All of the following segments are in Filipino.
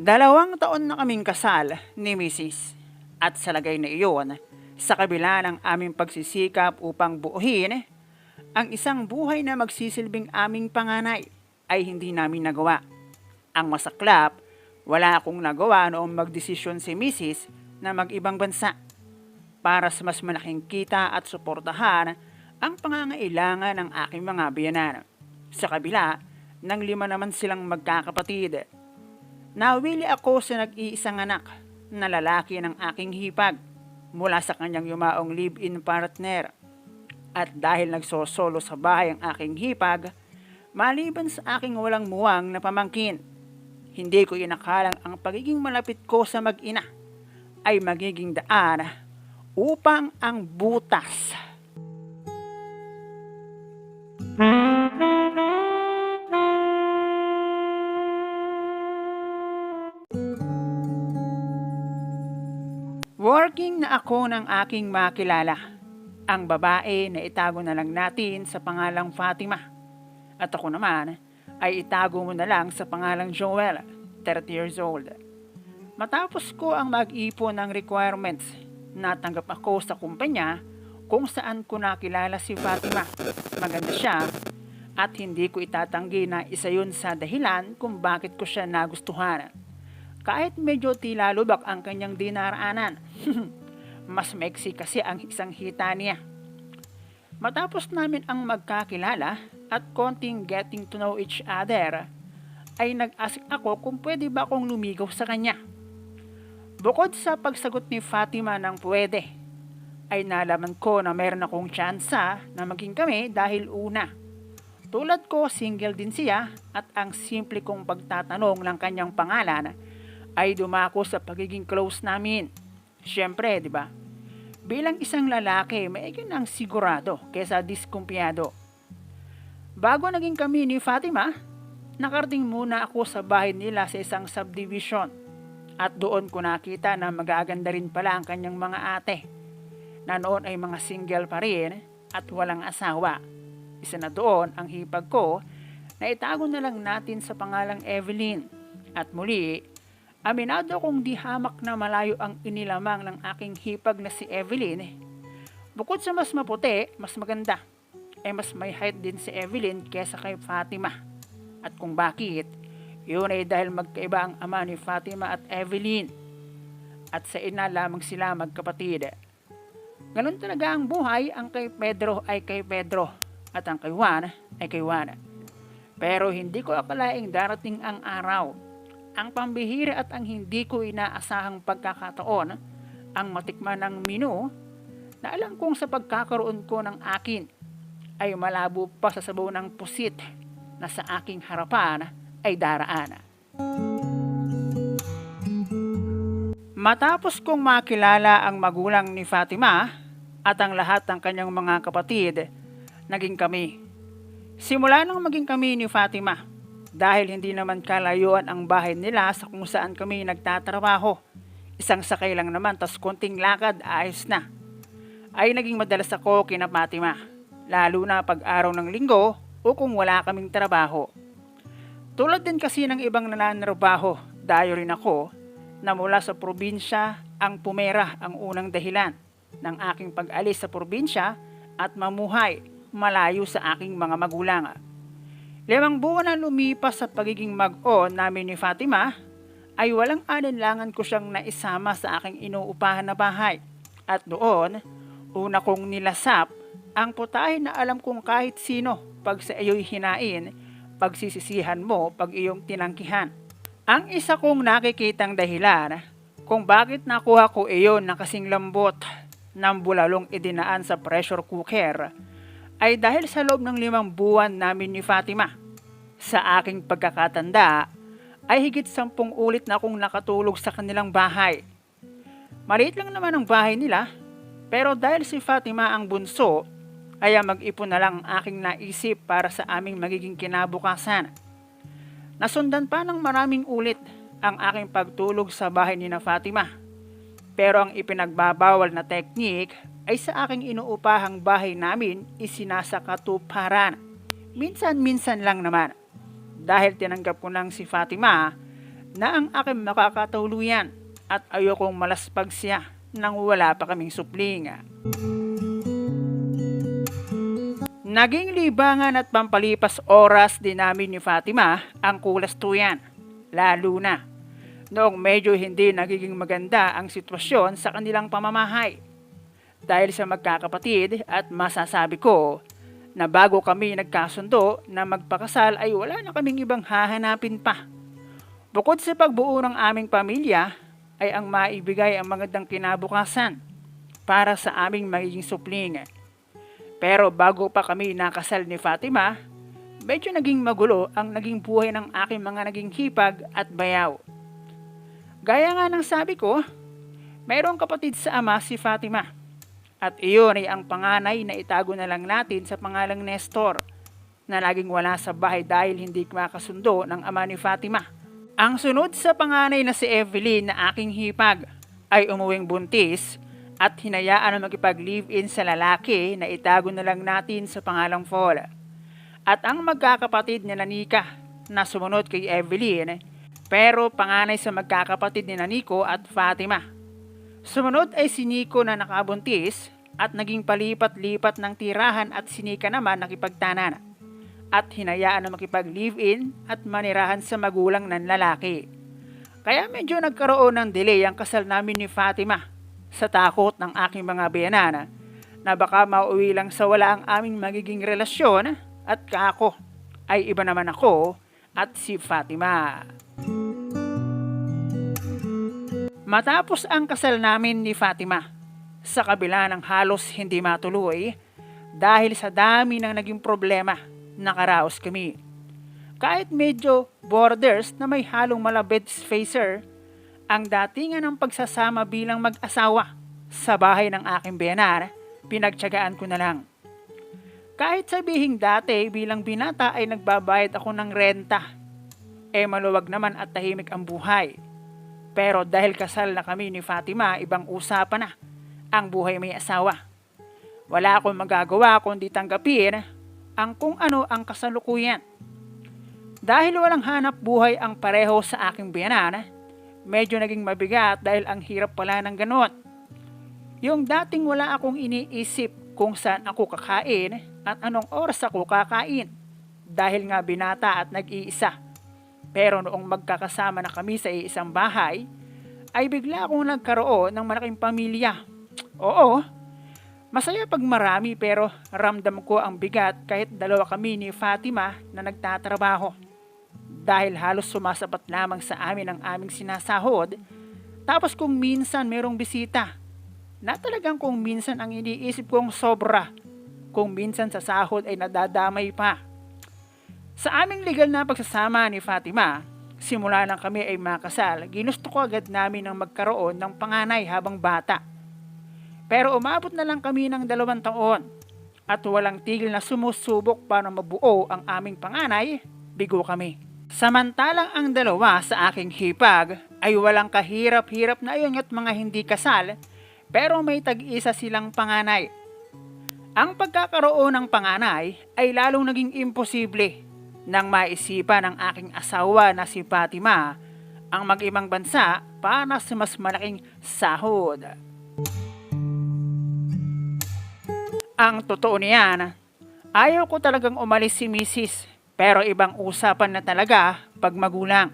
Dalawang taon na kaming kasal ni Mrs. At sa lagay na iyon, sa kabila ng aming pagsisikap upang buuhin, ang isang buhay na magsisilbing aming panganay ay hindi namin nagawa. Ang masaklap, wala akong nagawa noong magdesisyon si Mrs. na mag-ibang bansa para sa mas malaking kita at suportahan ang pangangailangan ng aking mga biyanan. Sa kabila, ng lima naman silang magkakapatid. Nawili ako sa nag-iisang anak na lalaki ng aking hipag mula sa kanyang yumaong live-in partner. At dahil nagsosolo sa bahay ang aking hipag, maliban sa aking walang muwang na pamangkin, hindi ko inakalang ang pagiging malapit ko sa mag-ina ay magiging daan upang ang butas Working na ako ng aking makilala. Ang babae na itago na lang natin sa pangalang Fatima. At ako naman ay itago mo na lang sa pangalang Joel, 30 years old. Matapos ko ang mag-ipon ng requirements, natanggap ako sa kumpanya kung saan ko nakilala si Fatima. Maganda siya at hindi ko itatanggi na isa yun sa dahilan kung bakit ko siya nagustuhan. Kahit medyo tila lubak ang kanyang dinaraanan, mas maiksi kasi ang isang hita niya. Matapos namin ang magkakilala at konting getting to know each other, ay nag-ask ako kung pwede ba akong lumigaw sa kanya. Bukod sa pagsagot ni Fatima ng pwede, ay nalaman ko na meron akong tsansa na maging kami dahil una. Tulad ko, single din siya at ang simple kong pagtatanong ng kanyang pangalan ay dumako sa pagiging close namin. Siyempre, di ba? Bilang isang lalaki, may ang sigurado kesa diskumpiyado. Bago naging kami ni Fatima, nakarating muna ako sa bahay nila sa isang subdivision. At doon ko nakita na magaganda rin pala ang kanyang mga ate. Na noon ay mga single pa rin at walang asawa. Isa na doon ang hipag ko na itago na lang natin sa pangalang Evelyn. At muli, Aminado kong di hamak na malayo ang inilamang ng aking hipag na si Evelyn. Bukod sa mas maputi, mas maganda, eh mas may height din si Evelyn kesa kay Fatima. At kung bakit, yun ay dahil magkaiba ang ama ni Fatima at Evelyn. At sa ina lamang sila magkapatid. Ganun talaga ang buhay, ang kay Pedro ay kay Pedro at ang kay Juan ay kay Juan. Pero hindi ko akalaing darating ang araw ang pambihira at ang hindi ko inaasahang pagkakataon ang matikman ng menu na alam kong sa pagkakaroon ko ng akin ay malabo pa sa sabaw ng pusit na sa aking harapan ay daraan. Matapos kong makilala ang magulang ni Fatima at ang lahat ng kanyang mga kapatid, naging kami. Simula nang maging kami ni Fatima, dahil hindi naman kalayuan ang bahay nila sa kung saan kami nagtatrabaho. Isang sakay lang naman, tas konting lakad, ayos na. Ay naging madalas ako kina lalo na pag araw ng linggo o kung wala kaming trabaho. Tulad din kasi ng ibang nananarabaho, dayo rin ako na mula sa probinsya ang pumera ang unang dahilan ng aking pag-alis sa probinsya at mamuhay malayo sa aking mga magulang. Limang buwan na lumipas sa pagiging mag-o namin ni Fatima, ay walang alinlangan ko siyang naisama sa aking inuupahan na bahay. At doon, una kong nilasap ang putahe na alam kong kahit sino pag sa iyo'y hinain, pagsisisihan mo pag iyong tinangkihan. Ang isa kong nakikitang dahilan kung bakit nakuha ko iyon na kasing lambot ng bulalong idinaan sa pressure cooker ay dahil sa loob ng limang buwan namin ni Fatima. Sa aking pagkakatanda, ay higit sampung ulit na akong nakatulog sa kanilang bahay. Maliit lang naman ang bahay nila, pero dahil si Fatima ang bunso, ay mag-ipon na lang ang aking naisip para sa aming magiging kinabukasan. Nasundan pa ng maraming ulit ang aking pagtulog sa bahay ni na Fatima. Pero ang ipinagbabawal na teknik ay sa aking inuupahang bahay namin isinasakatuparan. Minsan-minsan lang naman. Dahil tinanggap ko ng si Fatima na ang aking makakatuluyan at ayokong malaspag siya nang wala pa kaming supling. Naging libangan at pampalipas oras din namin ni Fatima ang kulastuyan, lalo na noong medyo hindi nagiging maganda ang sitwasyon sa kanilang pamamahay. Dahil sa magkakapatid at masasabi ko na bago kami nagkasundo na magpakasal ay wala na kaming ibang hahanapin pa. Bukod sa pagbuo ng aming pamilya ay ang maibigay ang magandang kinabukasan para sa aming magiging supling. Pero bago pa kami nakasal ni Fatima, medyo naging magulo ang naging buhay ng aking mga naging hipag at bayaw. Gaya nga ng sabi ko, mayroong kapatid sa ama si Fatima. At iyon ay ang panganay na itago na lang natin sa pangalang Nestor na laging wala sa bahay dahil hindi makasundo ng ama ni Fatima. Ang sunod sa panganay na si Evelyn na aking hipag ay umuwing buntis at hinayaan na makipag-live-in sa lalaki na itago na lang natin sa pangalang Fall. At ang magkakapatid ni Nanika na sumunod kay Evelyn pero panganay sa magkakapatid ni Nico at Fatima. Sumunod ay si Nico na nakabuntis at naging palipat-lipat ng tirahan at si Nika naman nakipagtanan at hinayaan na makipag-live-in at manirahan sa magulang ng lalaki. Kaya medyo nagkaroon ng delay ang kasal namin ni Fatima sa takot ng aking mga biyanana na baka mauwi lang sa wala ang aming magiging relasyon at kako ay iba naman ako at si Fatima. Matapos ang kasal namin ni Fatima, sa kabila ng halos hindi matuloy, dahil sa dami ng naging problema, nakaraos kami. Kahit medyo borders na may halong malabed spacer, ang datingan ng pagsasama bilang mag-asawa sa bahay ng aking benar, pinagtyagaan ko na lang. Kahit sabihing dati bilang binata ay nagbabayad ako ng renta, eh maluwag naman at tahimik ang buhay. Pero dahil kasal na kami ni Fatima, ibang usapan na ang buhay may asawa. Wala akong magagawa kundi tanggapin ang kung ano ang kasalukuyan. Dahil walang hanap buhay ang pareho sa aking biyanan, medyo naging mabigat dahil ang hirap pala ng ganon. Yung dating wala akong iniisip kung saan ako kakain at anong oras ako kakain dahil nga binata at nag-iisa. Pero noong magkakasama na kami sa isang bahay, ay bigla akong nagkaroon ng malaking pamilya. Oo, masaya pag marami pero ramdam ko ang bigat kahit dalawa kami ni Fatima na nagtatrabaho. Dahil halos sumasapat lamang sa amin ang aming sinasahod, tapos kung minsan merong bisita, na talagang kung minsan ang iniisip kong sobra, kung minsan sa sahod ay nadadamay pa. Sa aming legal na pagsasama ni Fatima, simula nang kami ay makasal, ginusto ko agad namin ang magkaroon ng panganay habang bata. Pero umabot na lang kami ng dalawang taon at walang tigil na sumusubok para mabuo ang aming panganay, bigo kami. Samantalang ang dalawa sa aking hipag ay walang kahirap-hirap na iyon at mga hindi kasal, pero may tag-isa silang panganay. Ang pagkakaroon ng panganay ay lalong naging imposible nang maisipan ng aking asawa na si Fatima ang mag-ibang bansa para sa mas malaking sahod. Ang totoo niyan, ayaw ko talagang umalis si Mrs. Pero ibang usapan na talaga pag magulang.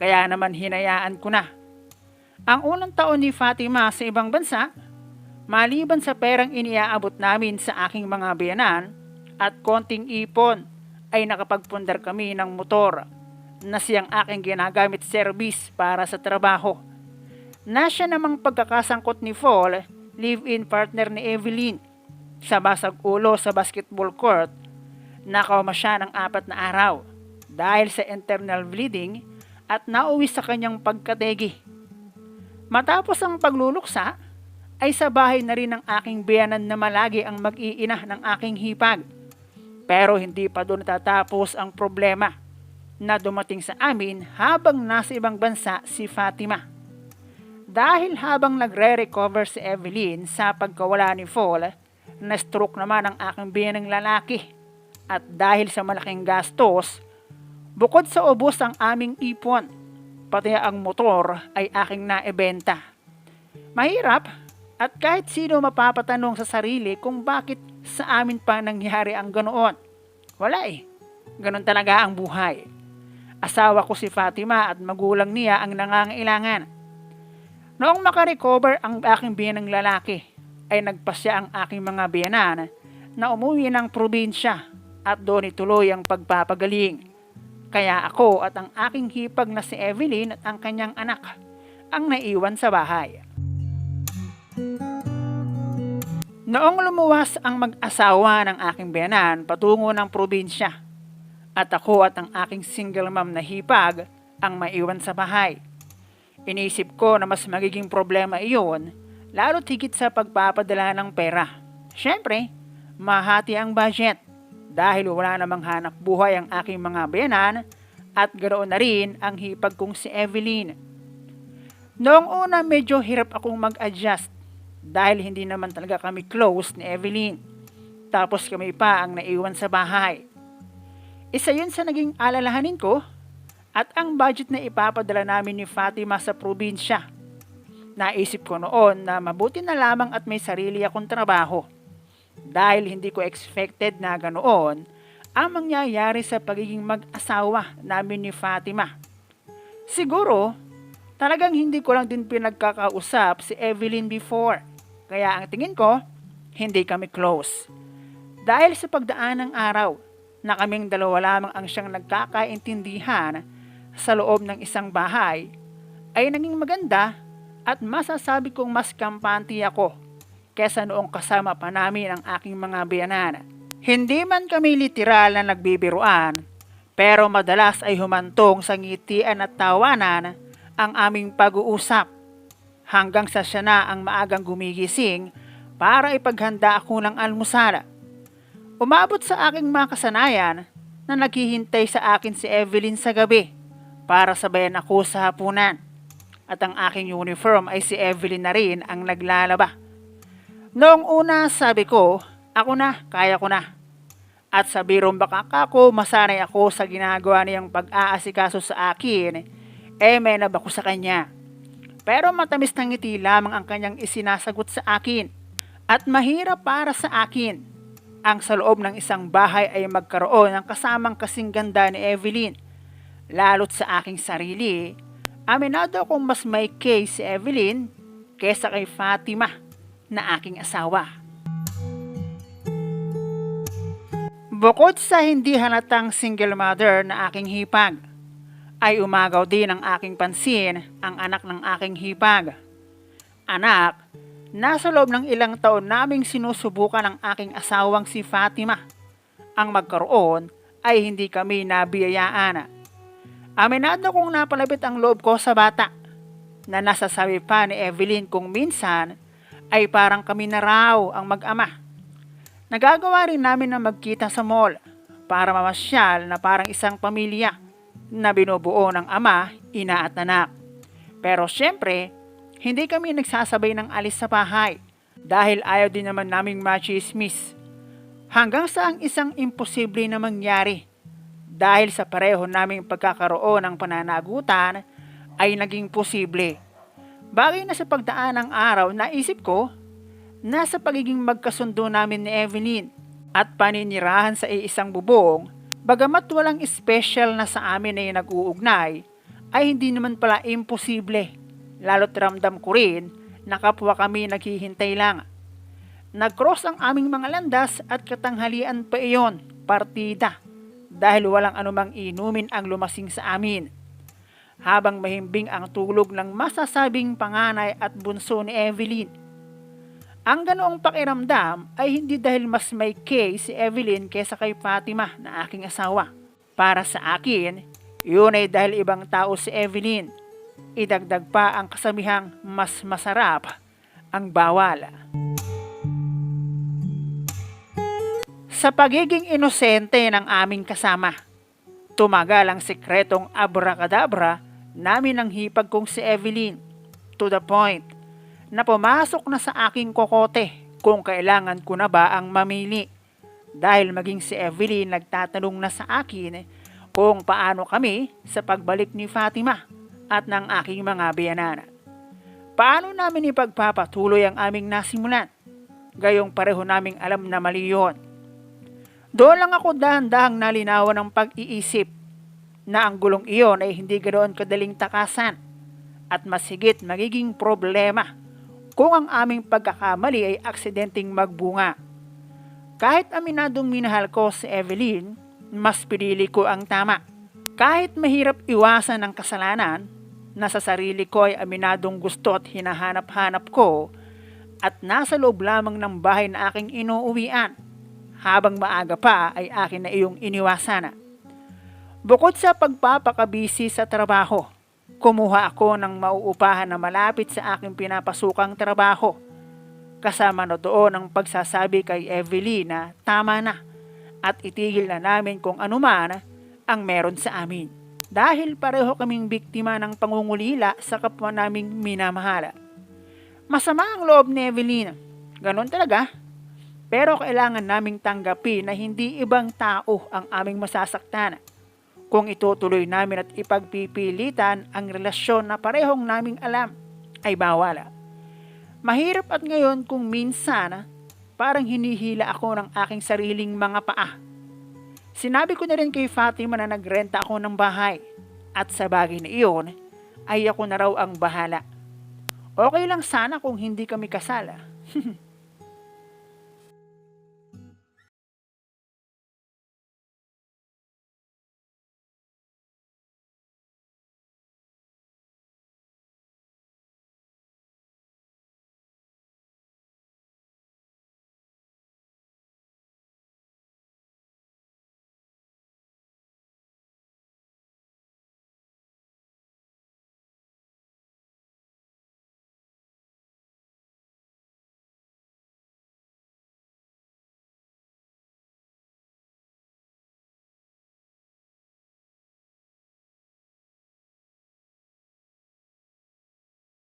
Kaya naman hinayaan ko na. Ang unang taon ni Fatima sa ibang bansa, maliban sa perang iniaabot namin sa aking mga biyanan at konting ipon, ay nakapagpundar kami ng motor na siyang aking ginagamit service para sa trabaho. Na siya namang pagkakasangkot ni Fall, live-in partner ni Evelyn, sa basag ulo sa basketball court, nakauma siya ng apat na araw dahil sa internal bleeding at nauwi sa kanyang pagkategi. Matapos ang pagluluksa, ay sa bahay na rin ng aking biyanan na malagi ang mag-iina ng aking hipag. Pero hindi pa doon natatapos ang problema na dumating sa amin habang nasa ibang bansa si Fatima. Dahil habang nagre-recover si Evelyn sa pagkawala ni Fall, na-stroke naman ang aking biyanang lalaki. At dahil sa malaking gastos, bukod sa ubos ang aming ipon, pati ang motor ay aking naibenta. Mahirap at kahit sino mapapatanong sa sarili kung bakit sa amin pa nangyari ang ganoon. Wala eh. Ganon talaga ang buhay. Asawa ko si Fatima at magulang niya ang nangangailangan. Noong makarecover ang aking biyanang lalaki, ay nagpasya ang aking mga biyanan na umuwi ng probinsya at doon ituloy ang pagpapagaling. Kaya ako at ang aking hipag na si Evelyn at ang kanyang anak ang naiwan sa bahay. Noong lumuwas ang mag-asawa ng aking biyanan patungo ng probinsya at ako at ang aking single mom na hipag ang maiwan sa bahay. Inisip ko na mas magiging problema iyon lalo't higit sa pagpapadala ng pera. Siyempre, mahati ang budget dahil wala namang hanap buhay ang aking mga biyanan at ganoon na rin ang hipag kong si Evelyn. Noong una medyo hirap akong mag-adjust dahil hindi naman talaga kami close ni Evelyn. Tapos kami pa ang naiwan sa bahay. Isa yun sa naging alalahanin ko at ang budget na ipapadala namin ni Fatima sa probinsya. Naisip ko noon na mabuti na lamang at may sarili akong trabaho. Dahil hindi ko expected na ganoon ang mangyayari sa pagiging mag-asawa namin ni Fatima. Siguro, talagang hindi ko lang din pinagkakausap si Evelyn before. Kaya ang tingin ko, hindi kami close. Dahil sa pagdaan ng araw, na kaming dalawa lamang ang siyang nagkakaintindihan sa loob ng isang bahay, ay naging maganda at masasabi kong mas kampante ako kesa noong kasama pa namin ang aking mga biyanan. Hindi man kami literal na nagbibiruan, pero madalas ay humantong sa ngitian at tawanan ang aming pag-uusap hanggang sa siya na ang maagang gumigising para ipaghanda ako ng almusal. Umabot sa aking mga kasanayan na naghihintay sa akin si Evelyn sa gabi para sabayan ako sa hapunan. At ang aking uniform ay si Evelyn na rin ang naglalaba. Noong una sabi ko, ako na, kaya ko na. At sa birong baka ko, masanay ako sa ginagawa niyang pag-aasikaso sa akin, eh may nab ako sa kanya. Pero matamis na ngiti lamang ang kanyang isinasagot sa akin. At mahirap para sa akin. Ang sa loob ng isang bahay ay magkaroon ng kasamang kasing ganda ni Evelyn. Lalo't sa aking sarili, aminado akong mas may case si Evelyn kesa kay Fatima na aking asawa. Bukod sa hindi halatang single mother na aking hipag, ay umagaw din ang aking pansin ang anak ng aking hipag. Anak, nasa loob ng ilang taon naming sinusubukan ng aking asawang si Fatima. Ang magkaroon ay hindi kami nabiyayaan. Aminado kong napalapit ang loob ko sa bata na nasasabi pa ni Evelyn kung minsan ay parang kami na raw ang mag-ama. Nagagawa rin namin na magkita sa mall para mamasyal na parang isang pamilya na binubuo ng ama, ina at anak. Pero syempre, hindi kami nagsasabay ng alis sa bahay dahil ayaw din naman naming machismis. Hanggang sa ang isang imposible na mangyari dahil sa pareho naming pagkakaroon ng pananagutan ay naging posible. Bagay na sa pagdaan ng araw, naisip ko nasa pagiging magkasundo namin ni Evelyn at paninirahan sa iisang bubong, bagamat walang special na sa amin ay nag-uugnay, ay hindi naman pala imposible. Lalo't ramdam ko rin na kapwa kami naghihintay lang. Nag-cross ang aming mga landas at katanghalian pa iyon, partida, dahil walang anumang inumin ang lumasing sa amin. Habang mahimbing ang tulog ng masasabing panganay at bunso ni Evelyn, ang ganoong pakiramdam ay hindi dahil mas may case si Evelyn kesa kay Fatima na aking asawa. Para sa akin, yun ay dahil ibang tao si Evelyn. Idagdag pa ang kasamihang mas masarap ang bawal. Sa pagiging inosente ng aming kasama, tumagal ang sekretong abracadabra namin ng hipag kong si Evelyn. To the point, na pumasok na sa aking kokote kung kailangan ko na ba ang mamili. Dahil maging si Evelyn nagtatanong na sa akin kung paano kami sa pagbalik ni Fatima at ng aking mga biyanana. Paano namin ipagpapatuloy ang aming nasimulan? Gayong pareho naming alam na mali yun. Doon lang ako dahan-dahang nalinawan ng pag-iisip na ang gulong iyon ay hindi ganoon kadaling takasan at mas higit magiging problema kung ang aming pagkakamali ay aksidenteng magbunga. Kahit aminadong minahal ko si Evelyn, mas pinili ko ang tama. Kahit mahirap iwasan ang kasalanan, na sa sarili ko ay aminadong gusto at hinahanap-hanap ko at nasa loob lamang ng bahay na aking inuuwian. Habang maaga pa ay akin na iyong iniwasan. Bukod sa pagpapakabisi sa trabaho, kumuha ako ng mauupahan na malapit sa aking pinapasukang trabaho. Kasama na doon ang pagsasabi kay Evelyn na tama na at itigil na namin kung anuman ang meron sa amin. Dahil pareho kaming biktima ng pangungulila sa kapwa naming minamahala. Masama ang loob ni Evelyn. Ganon talaga. Pero kailangan naming tanggapin na hindi ibang tao ang aming masasaktan. Kung itutuloy namin at ipagpipilitan ang relasyon na parehong naming alam ay bawala. Mahirap at ngayon kung minsan parang hinihila ako ng aking sariling mga paa. Sinabi ko na rin kay Fatima na nagrenta ako ng bahay at sa bagay na iyon ay ako na raw ang bahala. Okay lang sana kung hindi kami kasala.